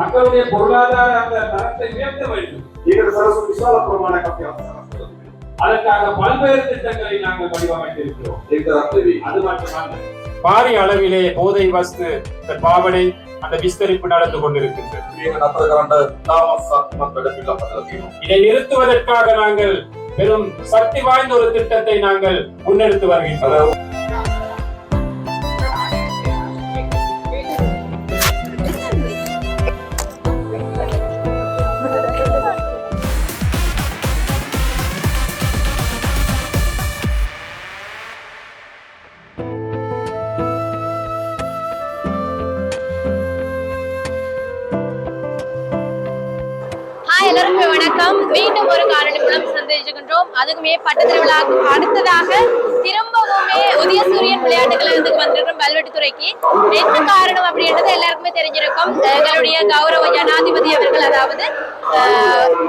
மக்களுடைய பொருளாதார அந்த தரத்தை உயர்த்த வேண்டும். சரசு விசால அதற்காக பல்வேறு திட்டங்களை நாங்கள் வடிவமைத்திருக்கிறோம். அது மட்டுமல்ல. பாரிய அளவிலே போதை வஸ்து பாவனை அந்த விஸ்தரிப்பு நடந்து கொண்டிருக்கின்றது. இதை நிறுத்துவதற்காக நாங்கள் பெரும் சக்தி வாய்ந்த ஒரு திட்டத்தை நாங்கள் முன்னெடுத்து வருகின்றோம். மூலம் அதுக்குமே பட்டு திருவிழா அடுத்ததாக திரும்பவுமே உதய சூரியன் விளையாட்டு கழகத்துக்கு வந்திருக்கிறோம் கல்வெட்டுத்துறைக்கு. என்ன காரணம் அப்படின்றது எல்லாருக்குமே தெரிஞ்சிருக்கும். எங்களுடைய கௌரவ ஜனாதிபதி அவர்கள் அதாவது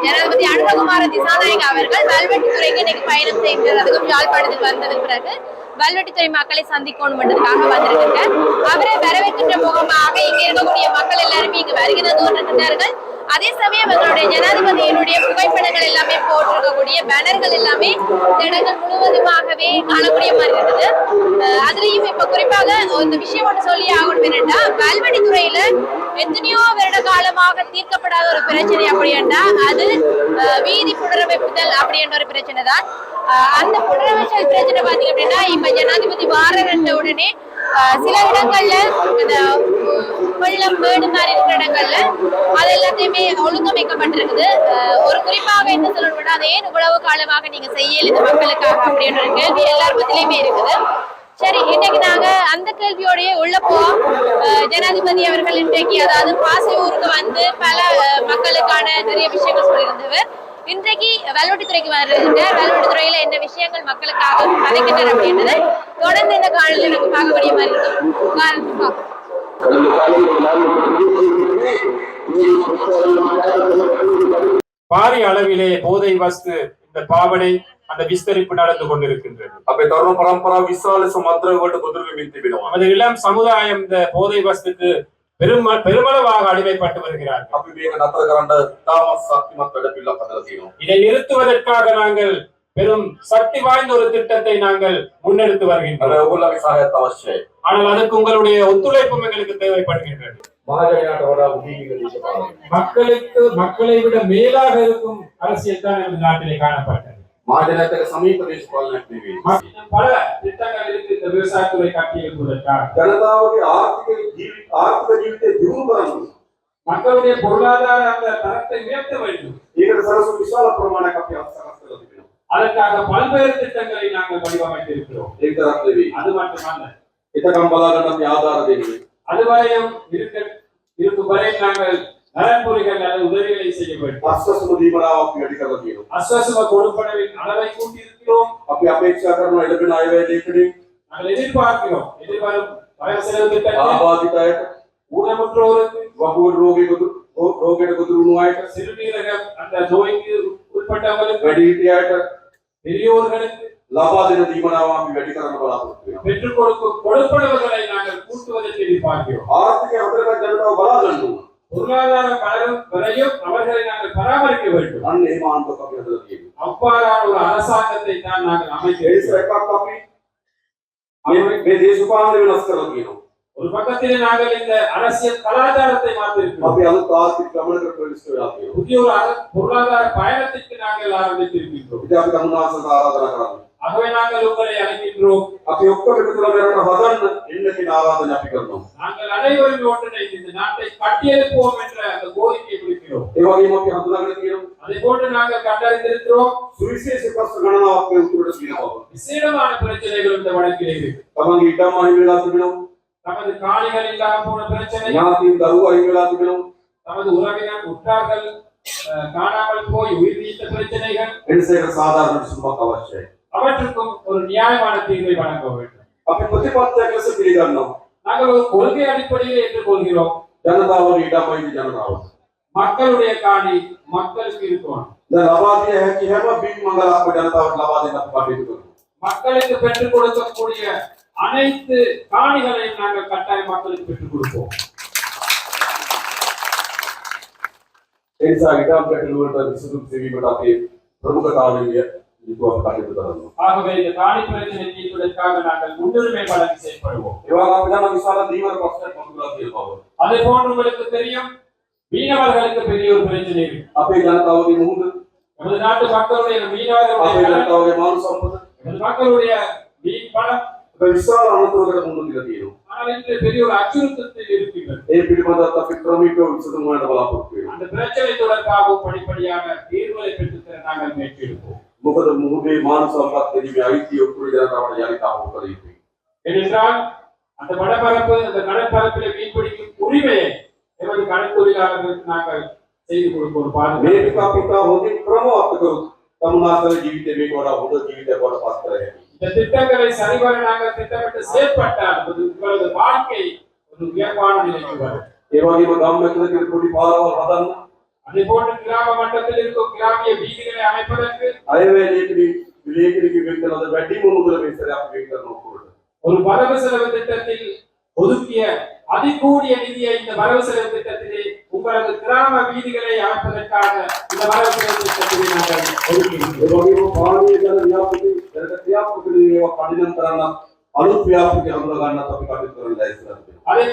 ஜனாதிபதி அனுரகுமார திசாநாயக் அவர்கள் கல்வெட்டுத்துறைக்கு இன்னைக்கு பயணம் செய்கிறார் அதுக்கும் யாழ்ப்பாணத்துக்கு வந்ததுக்கு பிறகு கல்வெட்டுத்துறை மக்களை சந்திக்கணும்ன்றதுக்காக என்றதுக்காக அவரை வரவேற்கின்ற முகமாக இங்க இருக்கக்கூடிய மக்கள் எல்லாருமே இங்கு வருகிறது. கொண்டிருக்கிறார்கள் அதே சமயம் எங்களுடைய ஜனாதிபதியினுடைய புகைப்படங்கள் எல்லாமே போட்டிருக்கக்கூடிய பேனர்கள் எல்லாமே இந்த முழுவதுமாகவே காணக்கூடிய மாதிரி இருக்குது அதுலயும் இப்ப குறிப்பாக இந்த விஷயம் ஒன்று சொல்லி ஆகணும் என்னன்னா கல்வெடி துறையில எத்தனையோ வருட காலமாக தீர்க்கப்படாத ஒரு பிரச்சனை அப்படின்னா அது வீதி புனரமைப்புதல் அப்படின்ற ஒரு பிரச்சனை தான். அந்த புனரமைச்சல் பிரச்சனை பாத்தீங்க அப்படின்னா இப்ப ஜனாதிபதி வார உடனே சில இடங்கள்ல இந்த வெள்ளம் மேடு மாதிரி இருக்கிற இடங்கள்ல அது எல்லாத்தையுமே ஒழுங்கமைக்கப்பட்டிருக்குது. ஒரு குறிப்பாக என்ன சொல்லணும்னா அது ஏன் இவ்வளவு காலமாக நீங்க செய்யல இந்த மக்களுக்காக அப்படின்ற கேள்வி எல்லார் மத்தியிலுமே இருக்குது. சரி இன்னைக்கு நாங்க அந்த கேள்வியோடய உள்ள போவோம். ஜனாதிபதி அவர்கள் இன்றைக்கு அதாவது பாசை ஊருக்கு வந்து பல மக்களுக்கான நிறைய விஷயங்கள் சொல்லியிருந்தவர். இன்றைக்கு வெல்வெட்டித்துறைக்கு வருகின்ற வெல்வெட்டித்துறையில என்ன விஷயங்கள் மக்களுக்காக கதைக்கின்றனர் அப்படின்றத தொடர்ந்து இந்த காலையில் பார்க்க பார்க்கக்கூடிய மாதிரி இருக்கும் பாரி அளவிலே போதை வஸ்து இந்த பாவனை அந்த விஸ்தரிப்பு நடந்து கொண்டிருக்கின்றது. அப்ப தருண பரம்பரா விசால சமுதிரவோடு குதிரை வீழ்த்திவிடும் அது இளம் சமுதாயம் இந்த போதை வஸ்துக்கு பெரும் பெருமளவாக அடிமைப்பட்டு வருகிறார் இதை நிறுத்துவதற்காக நாங்கள் பெரும் சக்தி வாய்ந்த ஒரு திட்டத்தை நாங்கள் முன்னெடுத்து வருகின்றோம். ஆனால் அதுக்கு உங்களுடைய ஒத்துழைப்பும் எங்களுக்கு தேவைப்படுகின்றது. மக்களுக்கு மக்களை விட மேலாக இருக்கும் அரசியல் தான் நமது நாட்டிலே காணப்பட்டது. பல திட்டங்கள் இருக்கு இந்த விவசாயத்துறை கட்டியிருப்பதற்காக மக்களுடைய பொருளாதார அந்த தரத்தை உயர்த்த வேண்டும். ஈரோடு பிரமாண கப்பி அவசரம். அதற்காக பல்வேறு திட்டங்களை நாங்கள் வடிவமைத்திருக்கிறோம். இருக்கிறார் தேவி. அது மட்டுமல்ல. இத்தகம் பலாரண்டம் ஆதார தேவி? அதுவரையும் இருக்க இருக்கும் வரை நாங்கள் நலன்புரிகள் அல்லது உதவிகளை செய்ய வேண்டும். அஸ்வசம தீபராவாக்கு அடிக்கிறதையும் அஸ்வசம கொடுப்பனவின் அளவை கூட்டியிருக்கிறோம். அப்படி அபேட்சா கரணம் எழுப்பின ஆய்வை தேக்கணும் நாங்கள் எதிர்பார்க்கிறோம். எதிர்வரும் பெரியோர்களுக்கு லபாதின தீவனமாம் வெಟಿಕರಣಗಳಾಗುತ್ತವೆ பெற்றுக் கொடுக்கும் கொடுப்பனவர்களை நாங்கள் கூட்டுவதற்கு எதிர்பார்க்கிறோம் ஆர்த்திக அவர்கள் ಜನರ ಬಲದನ್ನು பொருளாதார பலரும் வரையும் அவர்களை நாங்கள் பராமரிக்க வேண்டும். அன் ஏமாந்த அவ்வாறான ஒரு அரசாங்கத்தை தான் நாங்கள் அமைக்க தேசப்பான வினஸ்கரம் ஒரு பக்கத்திலே நாங்கள் இந்த அரசியல் கலாச்சாரத்தை மாற்றிருக்கிறோம் அப்படி அது காசி தமிழர் பிரதிஷ்டை புதிய ஒரு பொருளாதார பயணத்திற்கு நாங்கள் ஆரம்பித்திருக்கின்றோம். இதாபி கமலாசன் ஆராதனை ஆகவே நாங்கள் உங்களை அழைக்கின்றோம். அப்படி ஒப்படைக்கிறோம் வதன் இன்னைக்கு ஆராதனை அப்பிக்கிறோம் நாங்கள் அனைவரும் ஒன்றினை இந்த நாட்டை கட்டியெழுப்புவோம் என்ற அந்த கோரிக்கை விடுக்கிறோம். இவகை நோக்கி ஹந்துதாகிறோம் அதை போன்று நாங்கள் கண்டறிந்திருக்கிறோம். சுவிசேஷ பிரச்சனை விசேடமான பிரச்சனைகள் இந்த வழக்கில் இருக்கு. அவங்க இடம் மாநிலம் தமது காணிகள் இல்லாம போன பிரச்சனை. ஞாபகம் தருவ ஐங்களாத்துகளும் தமது உறவினர் உற்றார்கள் காணாமல் போய் உயிர் நீத்த பிரச்சனைகள். என்ன செய்யற சாதாரண சும்மா கவர்ச்சி அவற்றுக்கும் ஒரு நியாயமான தீர்வை வழங்க வேண்டும். அப்படி பத்தி பார்த்தாங்க சொல்லியிருக்கோம் நாங்கள் ஒரு கொள்கை அடிப்படையில் ஏற்றுக்கொள்கிறோம். ஜனதாவோட இடமாய்ந்து ஜனதாவோட மக்களுடைய காணி மக்களுக்கு இருக்கணும். இந்த லபாதிய ஹேமா பீட் மங்களா ஜனதாவோட லபாதி பார்த்துட்டு மக்களுக்கு பெற்றுக் கொடுக்கக்கூடிய அனைத்து காணிகளையும் நாங்கள் கட்டாய மக்களுக்கு பெற்றுக் கொடுப்போம். பிரமுக காணியை ஆகவே இந்த காணி பிரச்சனை தீர்ப்பதற்காக நாங்கள் முன்னுரிமை வழங்கி செயல்படுவோம். அதே போன்று உங்களுக்கு தெரியும் மீனவர்களுக்கு பெரிய ஒரு பிரச்சனை. அப்பே ஜனதாவுடைய மூன்று. நமது நாட்டு மக்களுடைய மீனவர்கள் மக்களுடைய மீன் பணம் ವಿಶಾಲ ಮುಂದಿರದೇನು ಆದರೆ பெரியவர் அச்சுறுத்தத்தில் இருக்கிறது ஏ பிடிபட்ட தப்பிக்கிறோமிக்கோ விசதம் ಮಾಡಬಲಾಗುತ್ತಿವೆ அந்த பிரச்சனை தொடர்பாக படிப்படியாக தீர்வுகளை பெற்றுத்தர நாங்கள் முயற்சிப்போம் முகத முகமே மானசாக වඩ පත් කර හැකියි. இந்த திட்டங்களை சரிவர நாங்கள் திட்டமிட்டு செயற்பட்டால் அது உங்களது வாழ்க்கை ஒரு உயர்வான நிலைக்கு வரும் ඒ වගේම ගම්මැතුලේ තියෙන පොඩි පාරවල් හදන්න, அதே போன்று கிராம மட்டத்தில் இருக்கும் கிராமிய வீதிகளை அமைப்பதற்கு අයවැයේදී විලේකරික වෙන්නලද වැඩිම මුදල මේ සැරේ අපි වෙන් කරන ඔක්කොට. ஒரு வரவு செலவு திட்டத்தில் ஒதுக்கிய அதிகூடிய நிதியை இந்த வரவு செலவு திட்டத்திலே உங்களது கிராம வீதிகளை அமைப்பதற்காக இந்த வரவேற்பு ಅನುಪ್ ವ್ಯಾಪಿಗೆ ಅನುದಾನ ಅದೇ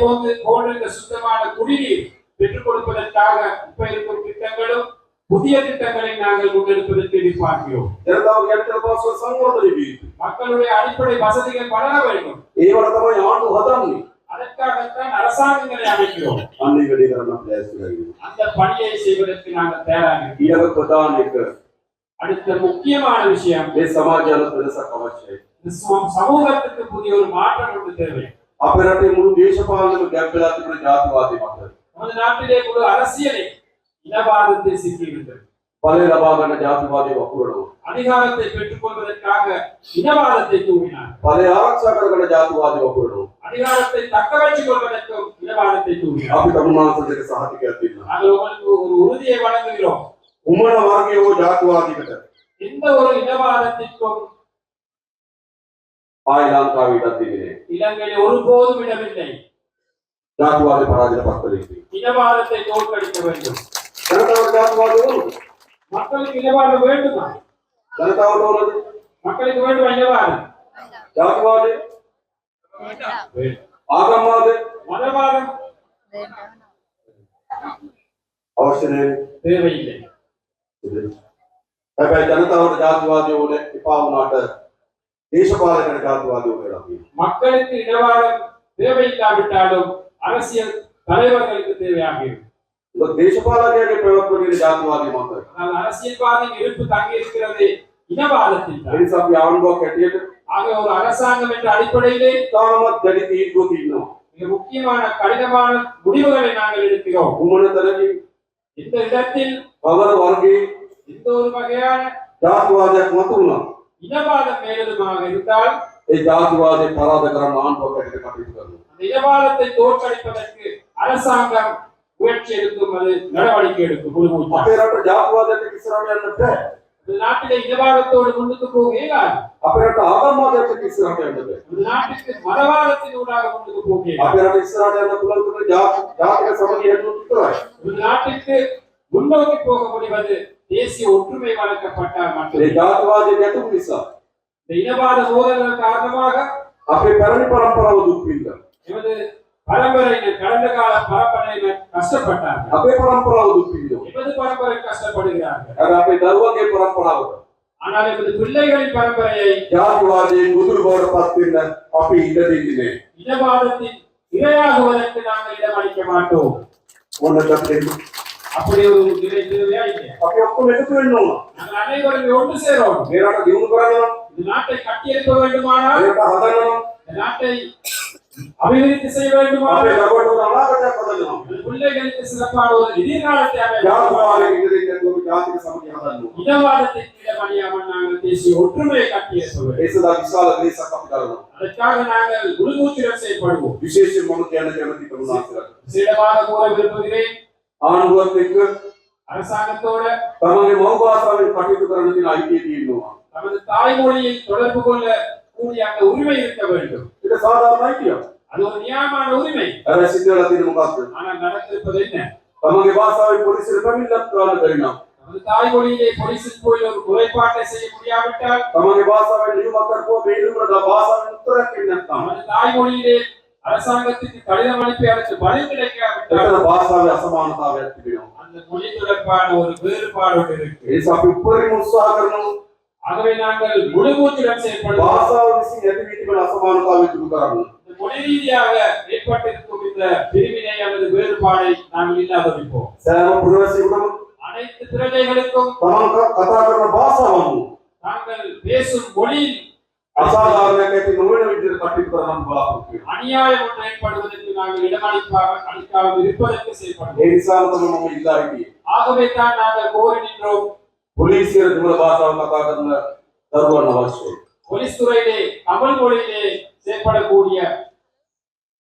போன்று சுத்தமான குடிநீர் பெற்றுக் கொடுப்பதற்காக இப்ப இருக்கும் திட்டங்களும் புதிய திட்டங்களை நாங்கள் முன்னெடுப்பதற்கு எதிர்பார்க்கிறோம் இரண்டாவது இடத்துல பாச சங்கோதரி மக்களுடைய அடிப்படை வசதிகள் வளர வேண்டும் ஏவரதமாய் ஆண்டு வதம் அதற்காகத்தான் அரசாங்கங்களை அமைக்கிறோம் අන්න ඒ වැඩේ කරන්න අපි ලෑස්තිලා ඉන්නවා. அந்த பணியை செய்வதற்கு நாங்கள் தயாராக இருக்கிறோம். ඊළඟ ප්‍රධාන එක அடுத்த முக்கியமான விஷயம் මේ සමාජ අලුත් වෙනසක් අවශ්‍යයි. இந்த சமூ- சமூகத்துக்கு புதிய ஒரு மாற்றம் ஒன்று தேவை අපේ රටේ මුළු දේශපාලනම ගැප් වෙලා තිබුණ ජාතිවාදී මත. நமது நாட்டிலே முழு அரசியலை இனவாதத்தை சிக்கியிருந்தது බලය ලබා ගන්න ජාතිවාදී වපුරනවා. அதிகாரத்தை பெற்றுக் கொள்வதற்காக இனவாதத்தை தூவினார் බලය ආරක්ෂා කරගන්න ජාතිවාදී වපුරනවා. அதிகாரத்தை தக்க வைத்துக் கொள்வதற்கும் இனவாதத்தை தூவினார் අපි තමුන්නාන්ස දෙක සහතිකයක් දෙන්නවා. நாங்கள் உங்களுக்கு ஒரு உறுதியை வழங்குகிறோம் උමන වර්ගයේ හෝ ජාතිවාදීකට எந்த ஒரு இனவாதத்திற்கும் ආයි ලංකාවේ ඉඩක් දෙන්නේ නැහැ. இலங்கையில் ஒருபோதும் இடமில்லை ජාතිවාදී පරාජයට පත් කළ යුතුයි. இனவாதத்தை தோற்கடிக்க வேண்டும் ජනතාවට ජාතිවාදී ඕනද? மக்களுக்கு இனவாதம் வேண்டுமா ජනතාවට ඕනද? மக்களுக்கு வேண்டுமா இனவாதம் ජාතිවාදී வேண்டும். ආගම්වාදී மதவாதம் අවශ්‍ය නැහැ. தேவையில்லை හැබැයි ජනතාවට ජාතිවාදී ඕනේ එපා වුණාට දේශපාලකයට ජාතිවාදී ඕනේ වෙලා තියෙනවා. மக்களுக்கு இனவாதம் தேவையில்லாவிட்டாலும் அரசியல் தலைவர்களுக்கு தேவையாக இருக்கும் ඒක දේශපාලකයාගේ ප්‍රවෘත්තියේ ජාතිවාදී මතය. ஆனால் அரசியல்வாதியின் இருப்பு தங்கி இருக்கிறது இனவாதத்தில் ඒ தான் නිසා අපි ආණ්ඩුවක් හැටියට ஆக ஒரு அரசாங்கம் என்ற அடிப்படையிலே தாமத் தடித்து ஈர்க்கோதினோம் மிக முக்கியமான கடினமான முடிவுகளை நாங்கள் எடுக்கிறோம். உங்களோட தலைவி இந்த இடத்தில் அவர் வாழ்க்கை இந்த ஒரு வகையான ஜாதிவாத மட்டும் இனவாதம் மேலதுமாக இருந்தால் ஜாதிவாத பராதகரம் நான் தோற்கடிக்கப்பட்டிருக்கிறது அந்த இனவாதத்தை தோற்கடிப்பதற்கு அரசாங்கம் முயற்சி எடுக்கும் அது நடவடிக்கை எடுக்கும். ஜாதிவாதத்துக்கு சிறமையான රට ජාතිවාදයට ඉස්සරහට යන්න බෑ. இந்த நாட்டிலே இனவாதத்தோடு முன்னுக்கு போக இயலாது අපේ රට ආගම්වාදයට ඉස්සරහට යන්න බෑ. இந்த நாட்டுக்கு மதவாதத்தின் ஊடாக முன்னுக்கு போக இயலாது අපේ රට ඉස්සරහට යන්න පුළුවන් තුන ජාති ජාතික සමගිය හැදුවොත් විතරයි. இந்த நாட்டுக்கு முன்னோக்கி போக முடிவது தேசிய ஒற்றுமை வளர்க்கப்பட்டால் ඒ மட்டுமே ජාතිවාදයේ ගැටුම් නිසා இந்த இனவாத மோதல்கள் காரணமாக අපේ පැරණි පරම්පරාව දුක් විඳා. எமது பரம்பரையினர் கடந்த கால பரம்பரையினர் கஷ்டப்பட்டார்கள் අපේ පරම්පරාව දුක් විඳිනවා. எமது பரம்பரை கஷ்டப்படுகிறார்கள் හැබැයි අපේ දරුවගේ පරම්පරාවට ஆனால் எமது பிள்ளைகளின் பரம்பரையை ජාතිවාදයෙන් ගුදුරු බවට පත් වෙන්න අපි ඉඩ දෙන්නේ නැහැ. இனவாதத்தின் இரையாகுவதற்கு நாங்கள் இடமளிக்க மாட்டோம் මොන පැත්තෙන්ද? அப்படி ஒரு நிலை தேவையா இல்லையா අපි ඔක්කොම එකතු වෙන්න ඕන. நாங்கள் அனைவரும் ஒன்று சேரோம் මේ රට දියුණු කරන්න නම්, இந்த நாட்டை கட்டியெழுப்ப வேண்டுமானால் මේ රට හදන්න නම්, இந்த நாட்டை ಅಭಿವೃದ್ಧಿ செய்வேண்டும் ಆದರೆ ಸರ್ವೋತ್ತಮ ಅನಾಗತ ಪದಗಳು ಉಲ್ಲೇಖಕ್ಕೆ ಸಿಲಪಾಡುವ ಇದೇ ಕಾಲಕ್ಕೆ ಯಾವಾಗ ಇದರಿಂದ ಜಾತಿಗೆ ಸಮಸ್ಯೆಗಳನ್ನು ಇದವಾದಕ್ಕೆ ಮಣಿಯವನ್ನಾಗ தேசிய ஒற்றுமையை கட்டியேசுவேன் தேசதா விசால தேச கப்பிட்டாலும் அதற்காக நாங்கள் உள்மூத்திரம் செய்யப்படுவோம் அரசாங்கத்தோட தமது மௌபாசாவை தொடர்பு கொள்ள கூடிய அந்த உரிமை இருக்க வேண்டும். இது சாதாரண ஐக்கியம் அது ஒரு நியாயமான உரிமை. அதை சிங்களத்தில் பார்த்து ஆனால் நடந்திருப்பது என்ன? தமது பாஷாவை போலீசில் தமிழ்நாட்டுக்கான கடினம் தமது தாய்மொழியிலே போலீசில் போய் ஒரு குறைபாட்டை செய்ய முடியாவிட்டால் தமது பாஷாவை நியமக்கர் போக இருக்கிற பாஷாவின் உத்தரப்பின் தமது தாய்மொழியிலே அரசாங்கத்துக்கு கடிதம் அனுப்பி அதற்கு பதில் கிடைக்காவிட்டால் பாஷாவை அசமானதாக அந்த மொழி ஆகவே நாங்கள் முழு மூச்சிடம் செயல்படும் பாசாவிசி எதிர்வீட்டுகள் அசமானதாவை கொடுக்கிறார்கள் மொழி ரீதியாக ஏற்பட்டிருக்கும் இந்த பிரிவினை அல்லது வேறுபாடை நாங்கள் இல்லாதவிப்போம் சேவம் புரவசியுடன் அனைத்து பிரஜைகளுக்கும் தமக்கு கதாகரண பாசாவம் தாங்கள் பேசும் மொழி அசாதாரணத்தை நோயிடவிட்டு கட்டிக்கிறோம் அநியாயம் ஒன்று ஏற்படுவதற்கு நாங்கள் இடமளிப்பாக அளிக்காமல் இருப்பதற்கு செயல்படும் ஆகவே தான் நாங்கள் கோரி நின்றோம். ಪೊಲೀಸ್ ಇರತ್ಮೂಲ ಭಾಷಾ ಮಾತಾಡೋದನ್ನ ತರುವನ್ನ ಭಾಷೆ போலீஸ் துறையிலே தமிழ் மொழியிலே செயற்படக்கூடிய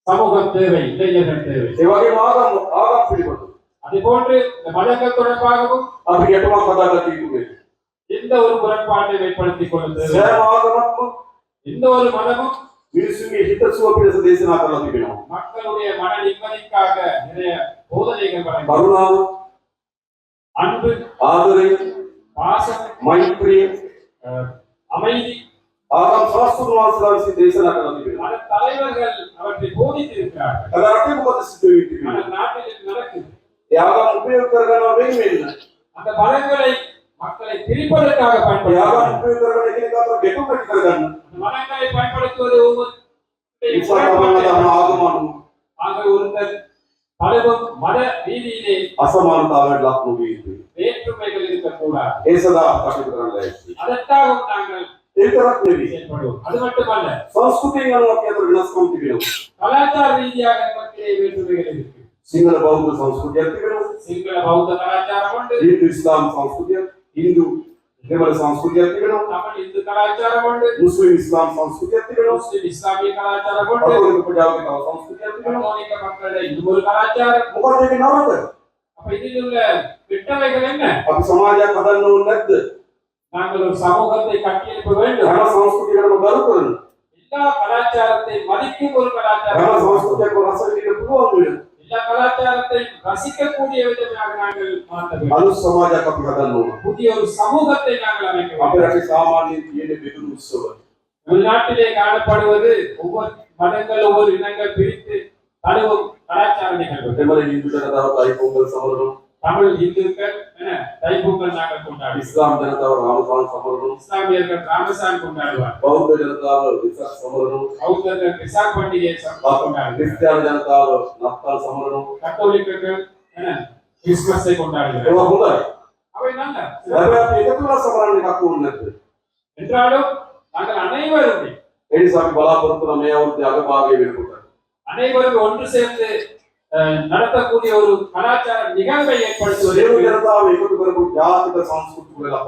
சமூக தேவை இளைஞர்கள் தேவை. இவகை ஆகம் ஆகம் பிடிபடும் அதே போன்று இந்த வழக்க தொடர்பாகவும் அப்படி எட்டமா பதாக தீர்வு எந்த ஒரு முரண்பாட்டை வெளிப்படுத்திக் கொள்ளுது எந்த ஒரு மதமும் மக்களுடைய மன நிம்மதிக்காக நிறைய போதனைகள் கருணாவும் அன்பு ஆதரவு பாசம் மைத்ரி அமைதி. அவர்கள் சுவாசமாசி தேசநாட்ட நம்பிக்கை தலைவர்கள் அவற்றை போதித்திருக்கிறார்கள். அதை அறிமுகப்படுத்தி நாட்டில் நடக்குது யாரும் உபயோகிக்கிறார்களோ வேணும் இல்லை. அந்த மரங்களை மக்களை பிரிப்பதற்காக பயன்படுத்த யாரும் உபயோகிக்கிறார்கள் எங்களுக்காக வெப்பப்படுத்துகிறார்கள் மரங்களை பயன்படுத்துவது ஆகுமானம் ஆக ஒருத்தர் பலவும் மத ரீதியிலே அசமானதாக முடியும் வேற்றுமைகள் இருக்கக்கூடாது ஏசதா பாட்டுகிறாங்க அதற்காக நாங்கள் திருத்தரப்பேவி செயல்படுவோம் அது மட்டுமல்ல ಸಂಸ್ಕೃತಿಗಳನ್ನು ಮಾತ್ರ ಬೆಳೆಸ್ಕೊಂತೀವಿ கலாச்சார ரீதியாக மத்தியிலே வேற்றுமைகள் இருக்கு ಸಿಂಗಲ ಬೌದ್ಧ ಸಂಸ್ಕೃತಿ ಅರ್ಥಗಳು ಸಿಂಗಲ ಬೌದ್ಧ ಕಲಾಚಾರ ಉಂಟು ಹಿಂದೂ ಇಸ್ಲಾಂ ಸಂಸ್ಕೃತಿ ಹಿಂದೂ ದೇವರ ಸಂಸ್ಕೃತಿ ಅರ್ಥಗಳು ತಮಿಳು ಹಿಂದೂ ಕಲಾಚಾರ ಉಂಟು ಮುಸ್ಲಿಂ ಇಸ್ಲಾಂ ಸಂಸ್ಕೃತಿ ಅರ್ಥಗಳು ಮುಸ್ಲಿಂ ಇಸ್ಲಾಮಿಯ ಕಲಾಚಾರ ಉಂಟು ಅವರು ಪಂಜಾಬ್ ಸಂಸ್ಕೃತಿ ಅರ್ಥಗಳು ಮೌನಿಕ ಮಕ್ಕಳ ಹಿಂದೂ ಕಲಾಚಾರ ಮುಖ ನಾವು அப்ப இதுல உள்ள கெட்டவைகள் என்ன අපි සමාජයක් හදන්න ඕනේ නැද්ද? நாங்கள் ஒரு சமூகத்தை கட்டியெழுப்ப வேண்டும் හැම සංස්කෘතියකටම ගරු කරන. எல்லா கலாச்சாரத்தை மதிக்கும் ஒரு හැම கலாச்சாரம் සංස්කෘතියකම රස විඳින්න පුළුවන් වෙන. எல்லா கலாச்சாரத்தையும் ரசிக்கக்கூடிய விதமாக நாங்கள் மாற்ற வேண்டும் අලුත් සමාජයක් අපි හදන්න ඕනේ. புதிய ஒரு சமூகத்தை நாங்கள் அமைக்க අපේ வேண்டும் රටේ සාමාන්‍යයෙන් තියෙන බෙදුණු උත්සව. உள்நாட்டிலே காணப்படுவது ஒவ்வொரு மதங்கள் ஒவ்வொரு இனங்கள் பிரித்து தழுவும் கலாச்சார நிகழ்வு දෙමළ හින්දු ජනතාව තයි පොංගල් සමරනවා. தமிழ் இந்துக்கள் தைப்பூக்கள் நாங்கள் கொண்டாடுவோம். இஸ்லாம் ஜனதாவர் ராமசாமி சமரனும் இஸ்லாமியர்கள் ராமசாமி கொண்டாடுவார் பௌத்த ஜனதாவர் விசாக் சமரனும் பௌத்தர்கள் விசாக் பண்டிகை கொண்டாடுவார் கிறிஸ்தியான ஜனதாவர் நத்தால் சமரனும் கத்தோலிக்கர்கள் கிறிஸ்துமஸை கொண்டாடுகிறார் அவை நல்ல எதுக்குள்ள சமரனை காக்க உள்ளது? என்றாலும் நாங்கள் அனைவரும் எடிசாமி பலாபுரத்தில் மேயாவுக்கு அகபாகவே அனைவரும் ஒன்று சேர்ந்து நடத்தக்கூடிய ஒரு கலாச்சார நிகழ்வை ஏற்படுத்துவது. ಜಾತಿಕ ಸಂಸ್ಕೃತಿಗಳೆಲ್ಲ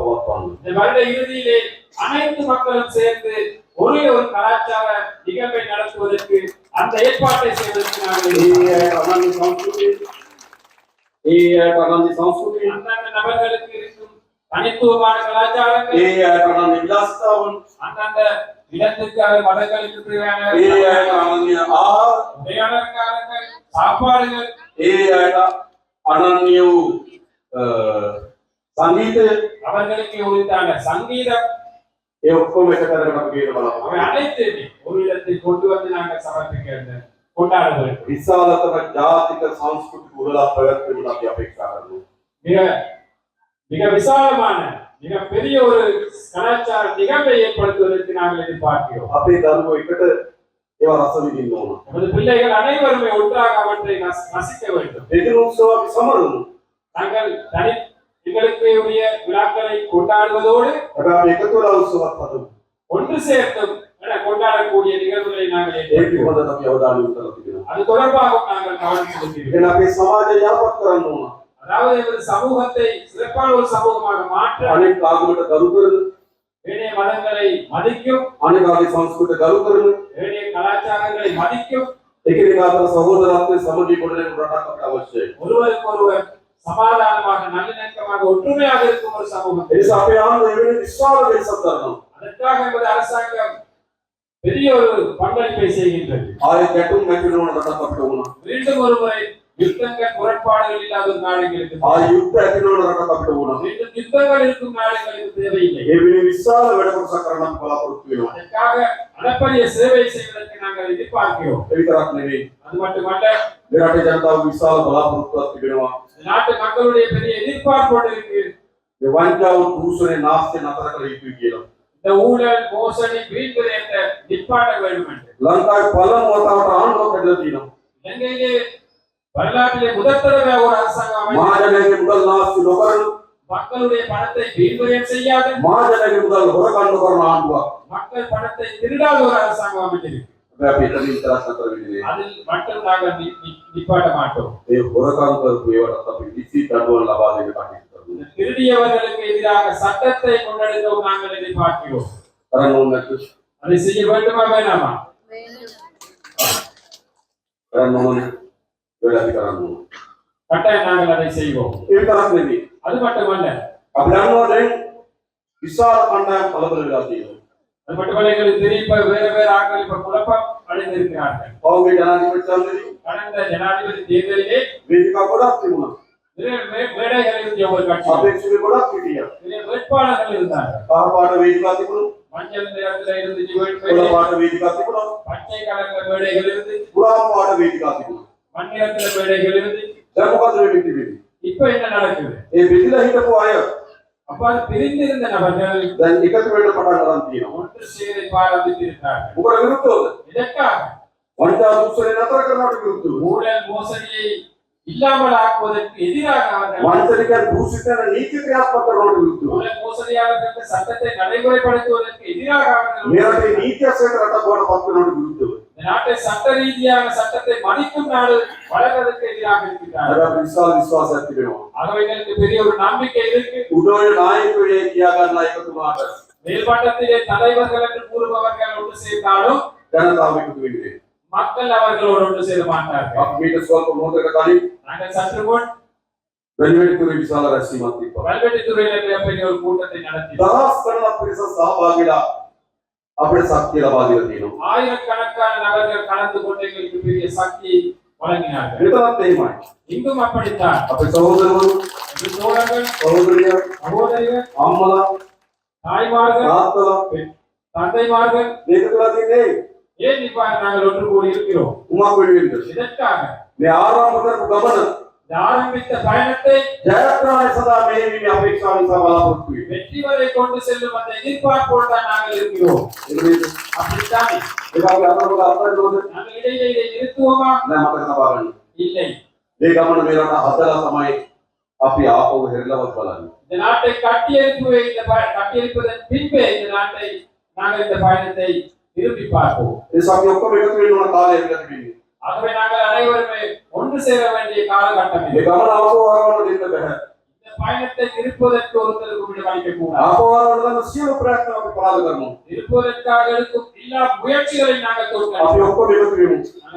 வாழ்ந்த இறுதியிலே அனைத்து மக்களும் சேர்ந்து ஒரே ஒரு கலாச்சார நிகழ்வை நடத்துவதற்கு அந்த ஏற்பாட்டை செய்வதற்கு நாங்கள் சம்ஸ்கிருதி சம்ஸ்கிருதி அந்தந்த நபர்களுக்கு இருக்கும் தனித்துவமான கலாச்சாரங்கள். அந்தந்த இடத்துக்காக மதங்களுக்கு தேவையான ඒ අයට අනන්‍ය ආහාර உடையாளர்காரங்கள் சாப்பாடுகள் ඒ අයට අනන්‍ය වූ අ, සංගීතය அவர்களுக்கு உரித்தான சங்கீதம் ඒ ඔක්කොම එක තැනකට අපි ගේන அவை බලාපොරොත්තු அனைத்துமே ஒரு இடத்தில் கொண்டு வந்து நாங்கள் சமர்ப்பிக்க வேண்டும் கொண்டாட வேண்டும் විශාලතම ජාතික සංස්කෘතික උළෙලක් පැවැත්වීමට අපි අපේක්ෂා කරනවා. மிக மிக விசாலமான மிகப்பெரிய ஒரு கலாச்சார நிகழ்வை ஏற்படுத்துவதற்கு நாங்கள் எதிர்பார்க்கிறோம். அப்படி தருமோ இக்கட்டு நமது பிள்ளைகள் அனைவருமே ஒன்றாக அவற்றை ரசிக்க வேண்டும். எதிரோத்சவம் சமரும். நாங்கள் தனி எங்களுக்கு உரிய விழாக்களை கொண்டாடுவதோடு ஒன்று சேர்த்தும் கொண்டாடக்கூடிய நிகழ்வுகளை நாங்கள் அது தொடர்பாக நாங்கள் கவனம் செலுத்துகிறோம் சமாஜ யாபத்கரம் மூலம் அதாவது எமது சமூகத்தை சிறப்பான ஒரு சமூகமாக மாற்ற அனைத்து ஆகமட்ட கருத்துறது ஏனைய மதங்களை மதிக்கும் அனைவாதி சம்ஸ்கிருத கருத்துறது ஏனைய கலாச்சாரங்களை மதிக்கும் எக்கிரிகாத சகோதரத்தை சமதி கொண்டே உண்டாக்கப்பட்ட அவசியம். ஒருவருக்கொருவர் சமாதானமாக நல்லிணக்கமாக ஒற்றுமையாக இருக்கும் ஒரு சமூகம். இது சபையான விசால தேசம் தரணும். அதற்காக யுத்தங்கள் முரண்பாடுகள் இல்லாத நாடுகளுக்கு ஆ யுத்த அகிலோட நடக்கப்பட்டு போனோம் இந்த யுத்தங்கள் இருக்கும் நாடுகளுக்கு தேவையில்லை எவ்வளவு விசால விடப்படுற நாம் பலாபொருத்துவோம் அதற்காக அளப்பரிய சேவை செய்வதற்கு நாங்கள் எதிர்பார்க்கிறோம் எதிர்பார்க்கிறேன் அது மட்டுமல்ல விராட்ட ஜனதாவுக்கு விசால பலாபொருத்துவோம் நாட்டு மக்களுடைய பெரிய எதிர்பார்ப்போடு இருக்கு இந்த வஞ்சாவு தூசனை நாஸ்தி நத்தரக்களை தூக்கிடும் இந்த ஊழல் மோசடி வீழ்வது என்ற நிற்பாட்ட வேண்டும் என்று லங்காய் பல மோத்தாவட்ட ஆண்டு கருதினோம் இலங்கையிலே வரலாற்றிலே முதல் தடவை ஒரு அரசாங்கம் மாஜனகிரி முதல் நாஸ்தி நொகரன் மக்களுடைய பணத்தை வீண்விரயம் செய்யாத. மாஜனகிரி முதல் ಹೊರಗಣ್ಣು ಬರಲು ಆಗುವ மக்கள் பணத்தை திருடாத ஒரு அரசாங்கம் அமைக்கிறது எதிராக சட்டத்தை ಹೇಳಬೇಕಾಗು ಕಟ್ಟಾಯ ನಾವೆಲ್ಲ அதை செய்வோம். இதுதான் நிதி அது மட்டுமல்ல. அப்படியானோரே விசால பண்ண பலவர்கள் அது மட்டுமல்ல எங்களுக்கு திருப்ப வேற வேற ஆட்கள் இப்ப குழப்பம் அடைந்திருக்கிறார்கள். அவங்க ஜனாதிபதி தேர்தலில். கடந்த ஜனாதிபதி தேர்தலிலே வேதிகா கூட திருமணம் வேட்பாளர்கள் இருந்தார் பாபாட வேதிகா திருமணம் மஞ்சள் நிறத்துல இருந்து பச்சை கலர்ல மண்ணிலத்தில மேடைகளிலிருந்து ಧರ್ಮವಾದ ಹೇಳಿದ್ದೀವಿ இப்ப என்ன நடக்குது? ಈ ಬಿಸಿಲ ಹಿಂದಕ್ಕೂ ಆಯ அப்ப அது பிரிந்திருந்த நபர்கள் நிகழ்ச்சி வேண்டப்பட்டாங்கதான் தெரியும் ஒன்று சேரை பாராதித்திருந்தார்கள் உங்கள விருத்தம் எதற்காக? வஞ்சா சூசனை நபர கர்நாடக விருத்தம் ஊழல் மோசடியை இல்லாமல் ஆக்குவதற்கு எதிராக அவர்கள் மனுஷனுக்கு தூசித்தன நீதி கிரியாத்மகளோடு விருத்து ஊழல் மோசடியாளர்களுக்கு சட்டத்தை நடைமுறைப்படுத்துவதற்கு எதிராக அவர்கள் நேரத்தை நீதியா சேர்ந்த போட பக்தனோடு நாட்டை சட்ட ரீதியான சட்டத்தை மதிக்கும் நாடு வளர்வதற்கு எதிராக இருக்கிறார் அவைகளுக்கு பெரிய ஒரு நம்பிக்கை இருக்கு. உடல் நாயக்குழி நாயக்கத்துமாக மேல்பாட்டத்திலே தலைவர்கள் என்று கூறுபவர்கள் ஒன்று சேர்ந்தாலும் ஜனதாவிற்கு விடுவேன் மக்கள் அவர்களோடு ஒன்று சேர மாட்டார்கள். அப்படி சொல்ல மோதகத்தாலே நாங்கள் சற்று போன் வெளிவெளித்துறை விசால ரசி மாத்திப்போம் வெளிவெளித்துறையில பெரிய ஒரு கூட்டத்தை நடத்தி சாபாகிடா අපිට ශක්තිය ලබා දීලා තියෙනවා. ஆயிரக்கணக்கான நபர்கள் கலந்து கொண்டு எங்களுக்கு பெரிய சக்தியை வழங்கினார்கள் මෙතනත් එහෙමයි. இங்கும் அப்படித்தான் අපේ සහෝදරවරු, எங்கள் தோழர்கள் සහෝදරියන්, சகோதரிகள் අම්මලා, தாய்மார்கள் තාත්තලා தந்தைமார்கள் මේක තුලා තියන්නේ ஏன் இவ்வாறு நாங்கள் ஒன்று கூடி இருக்கிறோம் උමක් වෙනුවෙන්ද? இதற்காக මේ ආරම්භ කරපු ගමන இந்த ஆரம்பித்த பயணத்தை ජයග්‍රහණය සඳහා මේ වීම අපේක්ෂාව නිසා බලාපොරොත්තු වෙන්නේ. வெற்றி வரை கொண்டு செல்லும் அந்த எதிர்பார்ப்போடு தான் நாங்கள் இருக்கிறோம் එළවෙන්න. அப்படித்தானே ඒක අපි අතරමඟ අත්හරිනවද? நாங்கள் இடையில இதை நிறுத்துவோமா නෑ මතක තබා ගන්න. இல்லை මේ ගමන මේ රට හදලා තමයි අපි ආපහු හැරිලවත් බලන්නේ. இந்த நாட்டை கட்டியெழுப்புவே இந்த ப- கட்டியெழுப்பதன் பின்பே இந்த நாட்டை நாங்கள் இந்த பயணத்தை திரும்பி பார்ப்போம் ඒ නිසා අපි ඔක්කොම එකතු වෙන්න ඕන කාලය ඇවිල්ලා තිබෙන්නේ. ஆகவே நாங்கள் அனைவருமே ஒன்று சேர வேண்டிய காலகட்டம் இது. கவனம் பயணத்தை நிற்பதற்கு ஒருத்தருக்கு விட வாய்க்க கூடாது. அಪವಾದವನ್ನು சீவ பிரயತ್ನ ನಾವು ಮಾಡಬೇಕು நிற்பதற்காக எடுக்கும் எல்லா முயற்சிகளை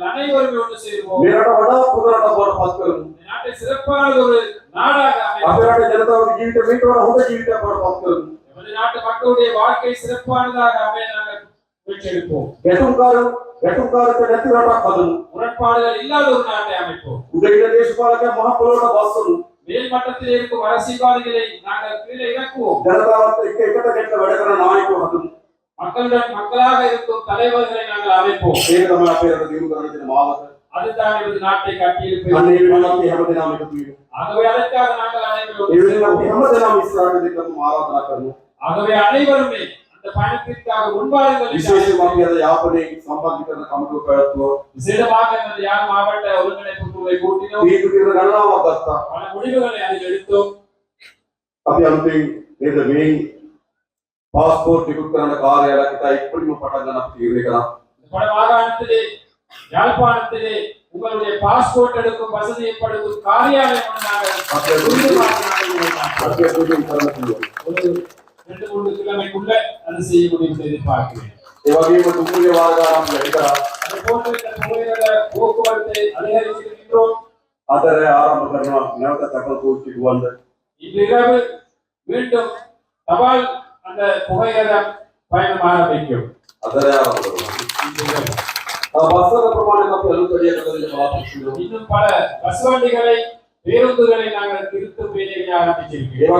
அனைவருமே ஒன்று சேருவோம். வேறோட புதரோட போற நாட்டை சிறப்பான ஒரு நாடாக அவரோட ஜனதாவோட ஜீவித மீட்டோட ஹோத ஜீவித போற நாட்டு மக்களுடைய வாழ்க்கை சிறப்பானதாக அமைய நாங்கள் வீழ்ச்சியெடுப்போம் எதுவும் வெட்டுக்காரத்தை நெத்திரட்டா கதவும் முரண்பாடுகள் இல்லாத ஒரு நாட்டை அமைப்போம் உங்களிட தேசபாலக மகாபலோட வாசலும் மேல்மட்டத்தில் இருக்கும் அரசியல்வாதிகளை நாங்கள் கீழே இறக்குவோம் ஜனதாவத்தை கிட்ட கெட்ட வடக்கிற நாயக்கோடதும் மக்களுடன் மக்களாக இருக்கும் தலைவர்களை நாங்கள் அமைப்போம் சேதமாக பேரது இருபது மாவட்டம் அதுதான் எனது நாட்டை கட்டியிருப்பேன் ஆகவே அதற்காக நாங்கள் அனைவரும் ஆகவே அனைவருமே இந்த பயணத்திற்காக முன்பாடுங்கள் விசேஷமாக அதை யாவனை சம்பாதிக்கிறத கமக்கு பேசுவோ விசேடமாக அந்த யார் மாவட்ட ஒருங்கிணைப்பு குழுவை கூட்டினோம். தீர்வுகிற நல்ல அவகாசம் பல முடிவுகளை அதில் எடுத்தோம். අපි අලුතෙන් නේද මේ පාස්පෝර්ට් ඉකුත් කරන කාර්යාලයකට ඉක්මනින්ම පටන් ගන්න உங்களுடைய பாஸ்போர்ட் எடுக்கும் வசதி ஏற்படுத்தும் காரியாலயம் ரெண்டு மூன்று கிழமைக்குள்ள அதை செய்ய முடியும் என்று எதிர்பார்க்கிறேன். இவ்வகையை உங்களுடைய வாழ்வாதாரம் எடுக்கிறார் அது போன்ற நோய்கள போக்குவரத்தை அதிகரித்திருக்கின்றோம் ಅದರ ಆರಂಭ ಕರ್ಮ ನೆಲದ ತಕ್ಕಂತ ಹೋಗ್ತಿದ್ವು ಅಂದ இன்றிரவு மீண்டும் தபால் அந்த பேருந்துகளை நாங்கள் திருத்த வேலையை ஆரம்பிச்சிருக்கிறோம்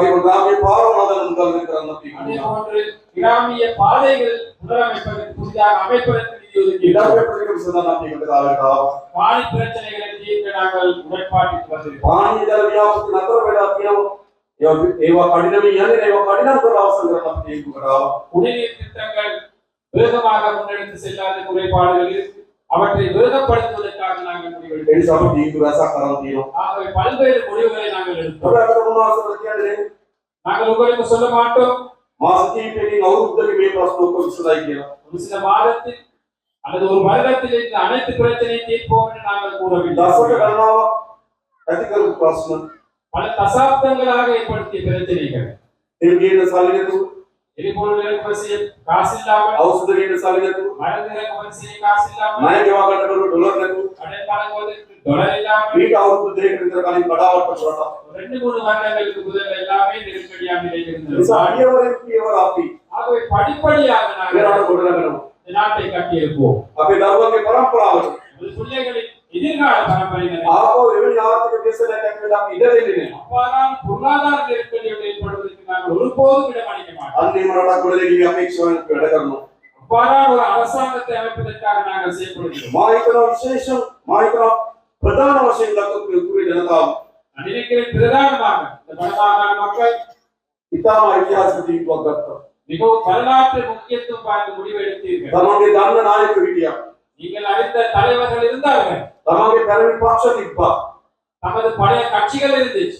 அதே போன்று கிராமிய பாதைகள் முதலமைப்பதற்கு புதிதாக அமைப்பதற்கு பாணி பிரச்சனைகளை தீர்க்க நாங்கள் உடன்பாட்டிற்கு வந்திருக்கிறோம். குடிநீர் திட்டங்கள் வேகமாக முன்னெடுத்து செல்லாத குறைபாடுகள் அவற்றை வேகப்படுத்துவதற்காக நாங்கள் முடிவெடுக்கிறோம் ඒ නිසා අපි තීන්දුව රැසක් කරන් තියෙනවා. ஆகவே பல்வேறு முடிவுகளை நாங்கள் எடுத்தோம் ඔබ අතර මොනවද කියන්නේ? நாங்கள் உங்களுக்கு சொல்ல மாட்டோம் මාස කිහිපයකින් අවුරුද්දක මේ ප්‍රශ්න ඔක්කොම විසඳයි කියලා. ஒரு சில மாதத்தில் அல்லது ஒரு வருடத்தில் இந்த அனைத்து பிரச்சனையும் தீர்ப்போம் என்று நாங்கள் கூறவில்லை දසක ගණනාවක් ඇති කරපු ප්‍රශ්න பல தசாப்தங்களாக ஏற்படுத்திய பிரச்சனைகள் තෙල් ගේන සල්ලි නැතුව ಔಷಧಗಳನ್ನು ಸಾಲಬೇಕು ನಯಕ್ಕೆ ವಾಗಣ್ಣಗಳು ಡೊಲರ್ನಕು எதிர்கால பரம்பரையினர் ನಾನು ஒருபோதும் விட மாட்டேன் அன்னை மரண குழந்தைக்கு அபேட்சைக்கு இடகணும் அவ்வாறான ஒரு அரசாங்கத்தை அமைப்பதற்காக நாங்கள் செயல்படுகிறோம். மாய்க்கணும் விசேஷம் மாய்க்கணும் பிரதான விஷயம் தக்கு கூறியிருந்தால் நான் நினைக்கிறேன் பிரதானமாக இந்த பணமான மக்கள் இத்தாம ஐதியாசத்தை பார்க்கிறோம் மிகவும் வரலாற்று முக்கியத்துவம் பார்த்து முடிவு எடுத்தீர்கள் தன்னுடைய தந்த பழைய கட்சிகள் இருந்துச்சு.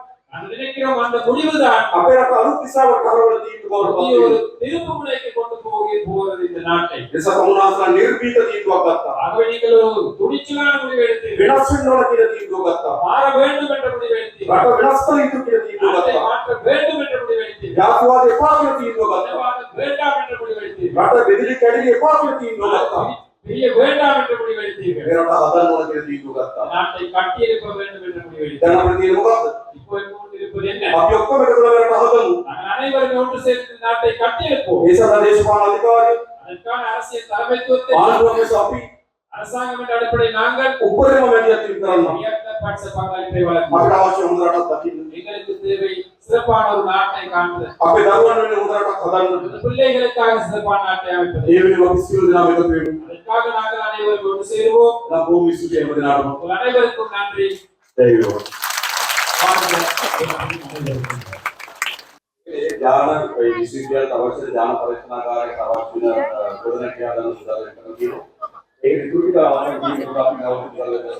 அந்த முடிவுதான். அப்பேரப்ப அருட்பிசாவுக்கு அவர்கள் தீர்ந்து போகிறது ஒரு திருப்பு முனைக்கு கொண்டு போகி போகிறது இந்த நாட்டை. சகோனாசன நிர்பீத தீர்ந்து வகத்தா ஆகவே நீங்கள் துணிச்சலான முடிவு எடுத்து வினாசம் நடக்கிற தீர்ந்து வகத்தா மாற வேண்டும் என்ற முடிவு எடுத்து வட வினாசம் இருக்கிற தீர்ந்து வகத்தா மாற்ற வேண்டும் என்ற முடிவெடுத்தீர்கள் கொண்டிருப்பது இடத்துல மகதம் அனைவரும் ஒன்று சேர்ந்து நாட்டை கட்டியிருப்போம் தேச தேசமான அதிகாரி அதற்கான அரசியல் தலைமைத்துவத்தை ஆளுநர் சாப்பி அரசாங்கம் நன்றி ಜ್ಞಾನ ವಿಶ್ವವಿದ್ಯಾಲಯದ ಅವಶ್ಯ ಜ್ಞಾನ ಪರಿಶೀಲನಾಗಾರ ಅವಶ್ಯ ಬೋಧನೆಗೆ ಅದನ್ನು ಸುಧಾರಿಸಲು एक रिक्रूट का हमारे बीच में आपने और निकाल लेते हैं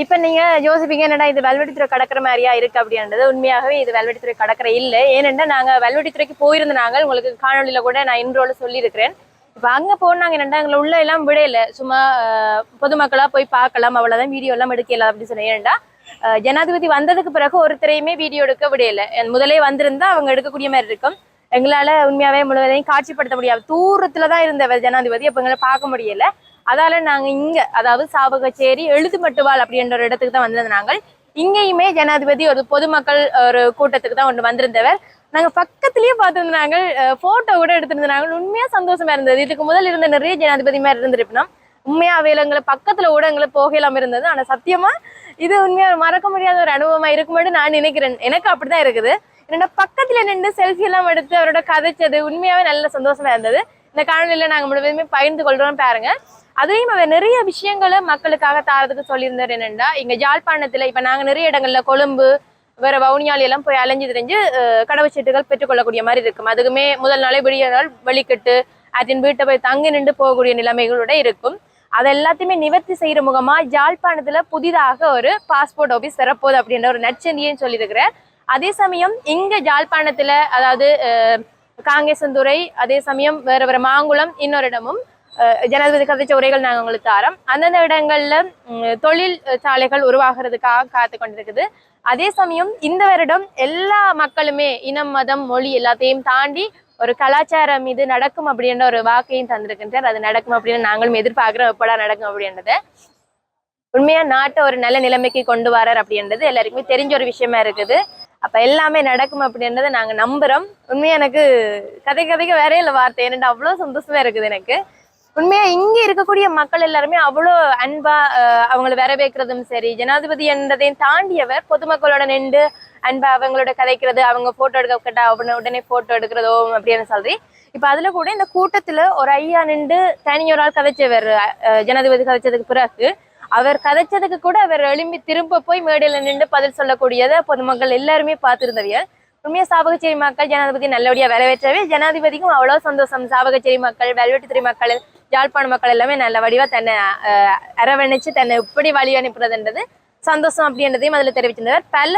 இப்ப நீங்க யோசிப்பீங்க என்னடா இது வல்வெட்டித்துறை கடக்கிற மாதிரியா இருக்கு அப்படின்றது. உண்மையாகவே இது வல்வெட்டித்துறை கடற்கரை இல்லை. ஏனென்றால் நாங்க வல்வெட்டித்துறைக்கு போயிருந்த நாங்கள் உங்களுக்கு காணொலியில கூட நான் இன்றோட சொல்லியிருக்கிறேன். இப்போ அங்கே போனாங்க என்னடா எங்களை உள்ள எல்லாம் விடையில சும்மா பொதுமக்களா போய் பார்க்கலாம் அவ்வளவுதான் வீடியோ எல்லாம் எடுக்கல அப்படின்னு சொன்னேன். ஏன்டா ஜனாதிபதி வந்ததுக்கு பிறகு ஒருத்தரையுமே வீடியோ எடுக்க விடையில முதலே வந்திருந்தா அவங்க எடுக்கக்கூடிய மாதிரி இருக்கும். எங்களால உண்மையாவே முழுவதையும் காட்சிப்படுத்த முடியாது. தூரத்துல தான் இருந்தவர் ஜனாதிபதி அப்ப எங்களை பார்க்க முடியல. அதால நாங்க இங்க அதாவது சாபகச்சேரி எழுத்து மட்டுவாள் அப்படின்ற ஒரு இடத்துக்கு தான் வந்திருந்த நாங்கள். இங்கேயுமே ஜனாதிபதி ஒரு பொதுமக்கள் ஒரு கூட்டத்துக்கு தான் ஒன்று வந்திருந்தவர். நாங்க பக்கத்துலேயே பார்த்துருந்தாங்க போட்டோ கூட எடுத்திருந்தாங்க உண்மையா சந்தோஷமா இருந்தது. இதுக்கு முதல் இருந்த நிறைய ஜனாதிபதி மாதிரி இருந்திருப்பினோம் உண்மையா வேலைங்களை பக்கத்துல கூட எங்களை போகலாம் இருந்தது. ஆனா சத்தியமா இது உண்மையா மறக்க முடியாத ஒரு அனுபவமா இருக்கும்போது நான் நினைக்கிறேன். எனக்கு அப்படிதான் இருக்குது. என்னோட பக்கத்துல நின்று செல்ஃபி எல்லாம் எடுத்து அவரோட கதைச்சது உண்மையாவே நல்ல சந்தோஷமா இருந்தது. இந்த காணொலியில நாங்க முழுவதுமே பகிர்ந்து கொள்றோம் பாருங்க. அதையும் அவர் நிறைய விஷயங்களை மக்களுக்காக தாரதுக்கு சொல்லியிருந்தார் என்னென்னா இங்க ஜாழ்ப்பாணத்துல இப்ப நாங்க நிறைய இடங்கள்ல கொழும்பு வேற வவுனியாலியெல்லாம் போய் அலைஞ்சு தெரிஞ்சு கடவுள் கடவுச்சீட்டுகள் பெற்றுக்கொள்ளக்கூடிய மாதிரி இருக்கும் அதுக்குமே முதல் நாளே விடிய நாள் வழிகட்டு அதன் வீட்டை போய் தங்கி நின்று போகக்கூடிய நிலைமைகளோட இருக்கும். அதை எல்லாத்தையுமே நிவர்த்தி செய்கிற முகமாக யாழ்ப்பாணத்தில் புதிதாக ஒரு பாஸ்போர்ட் ஆபீஸ் தரப்போகுது அப்படின்ற ஒரு நற்செய்தியும் சொல்லியிருக்கிறேன் அதே சமயம் இங்கே யாழ்ப்பாணத்தில் அதாவது காங்கேசந்துறை அதே சமயம் வேற வேற மாங்குளம் இன்னொரு இடமும் ஜனாதிபதி கதைச்ச உரைகள் நாங்கள் உங்களுக்கு தரோம். அந்தந்த இடங்களில் தொழில் சாலைகள் உருவாகிறதுக்காக காத்து கொண்டிருக்குது. அதே சமயம் இந்த வருடம் எல்லா மக்களுமே இனம் மதம் மொழி எல்லாத்தையும் தாண்டி ஒரு கலாச்சாரம் இது நடக்கும் அப்படின்ற ஒரு வாக்கையும் தந்திருக்கின்றார் அது நடக்கும் அப்படின்னு நாங்களும் எதிர்பார்க்கிறோம். எப்படா நடக்கும் அப்படின்றத. உண்மையா நாட்டை ஒரு நல்ல நிலைமைக்கு கொண்டு வரார் அப்படின்றது எல்லாருக்குமே தெரிஞ்ச ஒரு விஷயமா இருக்குது. அப்ப எல்லாமே நடக்கும் அப்படின்றத நாங்க நம்புறோம். உண்மையா எனக்கு கதை கதைக்கு வேற இல்லை வார்த்தை. ஏன்னா அவ்வளவு சந்தோஷமா இருக்குது எனக்கு. உண்மையா இங்க இருக்கக்கூடிய மக்கள் எல்லாருமே அவ்வளோ அன்பா அஹ், அவங்களை வரவேற்கிறதும் சரி ஜனாதிபதி என்றதையும் தாண்டியவர் பொதுமக்களோட நின்று அன்பா அவங்களோட கதைக்கிறது அவங்க போட்டோ எடுக்க கேட்டா அவன உடனே போட்டோ எடுக்கிறதோ அப்படின்னு சொல்லி இப்ப அதுல கூட இந்த கூட்டத்துல ஒரு ஐயா நின்று தனியொரு ஆள் கதைச்சவர் ஜனாதிபதி கதைச்சதுக்கு பிறகு அவர் கதைச்சதுக்கு கூட அவர் எழும்பி திரும்ப போய் மேடையில நின்று பதில் சொல்லக்கூடியதை பொதுமக்கள் எல்லாருமே பார்த்திருந்தவியல் உண்மையா சாவகச்சேரி மக்கள் ஜனாதிபதி நல்லபடியா வரவேற்றவே ஜனாதிபதிக்கும் அவ்வளவு சந்தோஷம். சாவகச்சேரி மக்கள் வெல்வெட்டித்துறை மக்கள் யாழ்ப்பாண மக்கள் எல்லாமே நல்ல வடிவா தன்னை அரவணைச்சு தன்னை இப்படி வழி அனுப்புறதுன்றது சந்தோஷம் அப்படின்றதையும் அதுல தெரிவிச்சிருந்தார். பல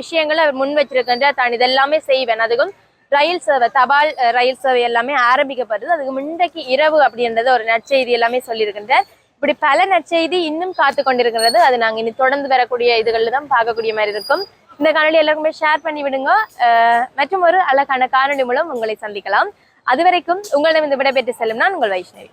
விஷயங்களை அவர் முன் வச்சிருக்கின்றார் தான் இதெல்லாமே செய்வேன். அதுக்கும் ரயில் சேவை தபால் அஹ், ரயில் சேவை எல்லாமே ஆரம்பிக்கப்படுது. அதுக்கு முந்தைக்கு இரவு அப்படின்றத ஒரு நற்செய்தி எல்லாமே சொல்லியிருக்கின்றார். இப்படி பல நற்செய்தி இன்னும் காத்து கொண்டிருக்கிறது. அது நாங்க இனி தொடர்ந்து வரக்கூடிய இதுகளில் தான் பார்க்கக்கூடிய மாதிரி இருக்கும். இந்த காணொலி எல்லாருக்குமே ஷேர் பண்ணி விடுங்க. அஹ், மற்றும் ஒரு அழகான காணொலி மூலம் உங்களை சந்திக்கலாம். அது வரைக்கும் உங்களிடம் இந்த விடைபெற்று செல்லும் நான் உங்கள் வைஷ்ணவி.